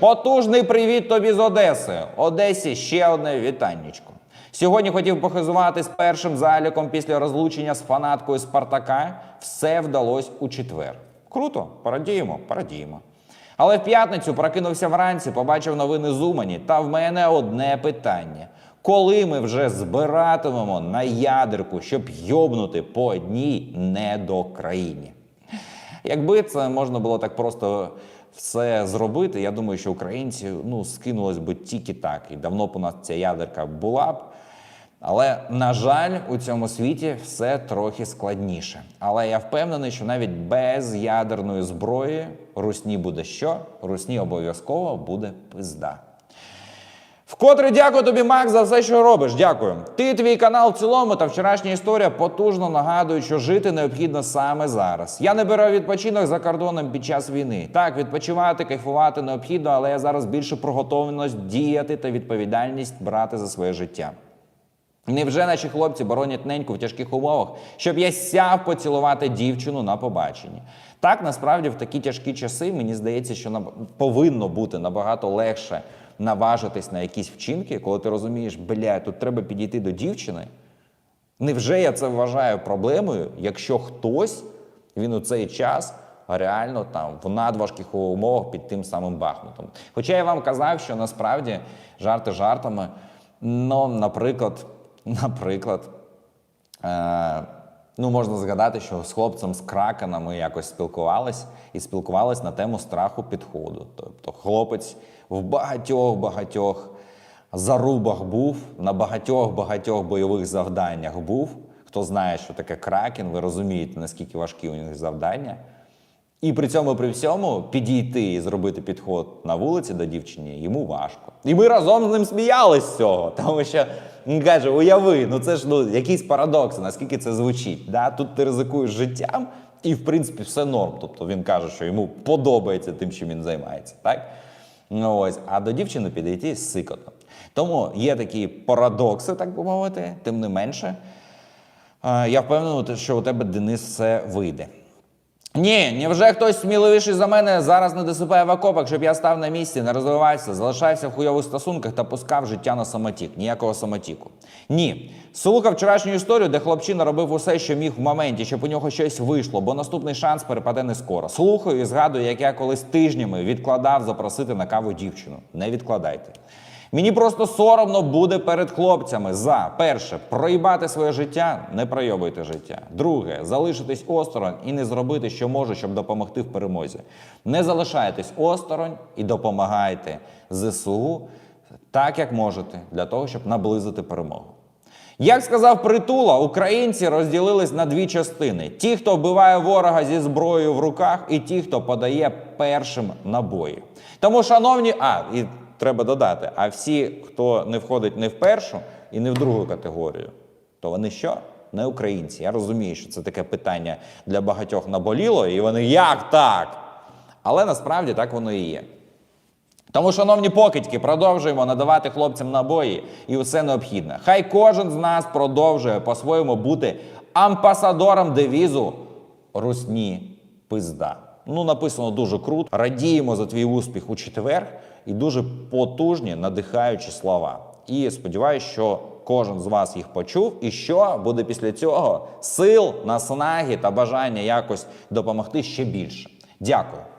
Потужний привіт тобі з Одеси. Одесі ще одне вітаннячко. Сьогодні хотів похизувати з першим заліком після розлучення з фанаткою Спартака. Все вдалось у четвер. Круто, порадіємо, порадіємо. Але в п'ятницю прокинувся вранці, побачив новини з Умані, та в мене одне питання: коли ми вже збиратимемо на ядерку, щоб йобнути по одній недокраїні? Якби це можна було так просто все зробити, я думаю, що українці ну, скинулись би тільки так. І давно б у нас ця ядерка була б. Але, на жаль, у цьому світі все трохи складніше. Але я впевнений, що навіть без ядерної зброї русні буде що? Русні обов'язково буде пизда. Вкотре дякую тобі, Макс, за все, що робиш. Дякую. Ти, твій канал в цілому та вчорашня історія потужно нагадують, що жити необхідно саме зараз. Я не беру відпочинок за кордоном під час війни. Так, відпочивати, кайфувати необхідно, але я зараз більше про готовність діяти та відповідальність брати за своє життя. Невже наші хлопці боронять неньку в тяжких умовах, щоб я сяв поцілувати дівчину на побаченні? Так, насправді, в такі тяжкі часи мені здається, що повинно бути набагато легше наважитись на якісь вчинки, коли ти розумієш, бля, тут треба підійти до дівчини. Невже я це вважаю проблемою, якщо хтось він у цей час реально там в надважких умовах під тим самим Бахмутом? Хоча я вам казав, що насправді жарти жартами, ну, наприклад, наприклад, е, ну можна згадати, що з хлопцем з Кракена ми якось спілкувались і спілкувались на тему страху підходу. Тобто, хлопець в багатьох багатьох зарубах був, на багатьох багатьох бойових завданнях був. Хто знає, що таке кракен, ви розумієте, наскільки важкі у них завдання. І при цьому при всьому підійти і зробити підход на вулиці до дівчині йому важко. І ми разом з ним сміялись з цього, тому що він каже: уяви, ну це ж ну якийсь парадокс, наскільки це звучить. Да? Тут ти ризикуєш життям, і в принципі все норм. Тобто він каже, що йому подобається тим, чим він займається. Так? Ну, ось, а до дівчини підійти сикотно. Тому є такі парадокси, так би мовити, тим не менше. Я впевнений, що у тебе Денис все вийде. Ні, невже хтось сміливіший за мене зараз не досипає в окопах, щоб я став на місці, не розвивався, залишався в хуйових стосунках та пускав життя на самотік. Ніякого самотіку. Ні. Слухав вчорашню історію, де хлопчина робив усе, що міг в моменті, щоб у нього щось вийшло, бо наступний шанс перепаде не скоро. Слухаю і згадую, як я колись тижнями відкладав запросити на каву дівчину. Не відкладайте. Мені просто соромно буде перед хлопцями за перше проїбати своє життя, не пройобуйте життя. Друге, залишитись осторонь і не зробити, що можу, щоб допомогти в перемозі. Не залишайтесь осторонь і допомагайте ЗСУ так, як можете, для того, щоб наблизити перемогу. Як сказав притула, українці розділились на дві частини: ті, хто вбиває ворога зі зброєю в руках, і ті, хто подає першим набої. Тому, шановні, а і треба додати: а всі, хто не входить не в першу і не в другу категорію, то вони що? Не українці. Я розумію, що це таке питання для багатьох наболіло, і вони як так? Але насправді так воно і є. Тому, шановні покидьки, продовжуємо надавати хлопцям набої і все необхідне. Хай кожен з нас продовжує по-своєму бути амбасадором девізу Русні пизда. Ну, написано дуже круто. Радіємо за твій успіх у четвер і дуже потужні, надихаючі слова. І сподіваюся, що кожен з вас їх почув, і що буде після цього сил, наснаги та бажання якось допомогти ще більше. Дякую.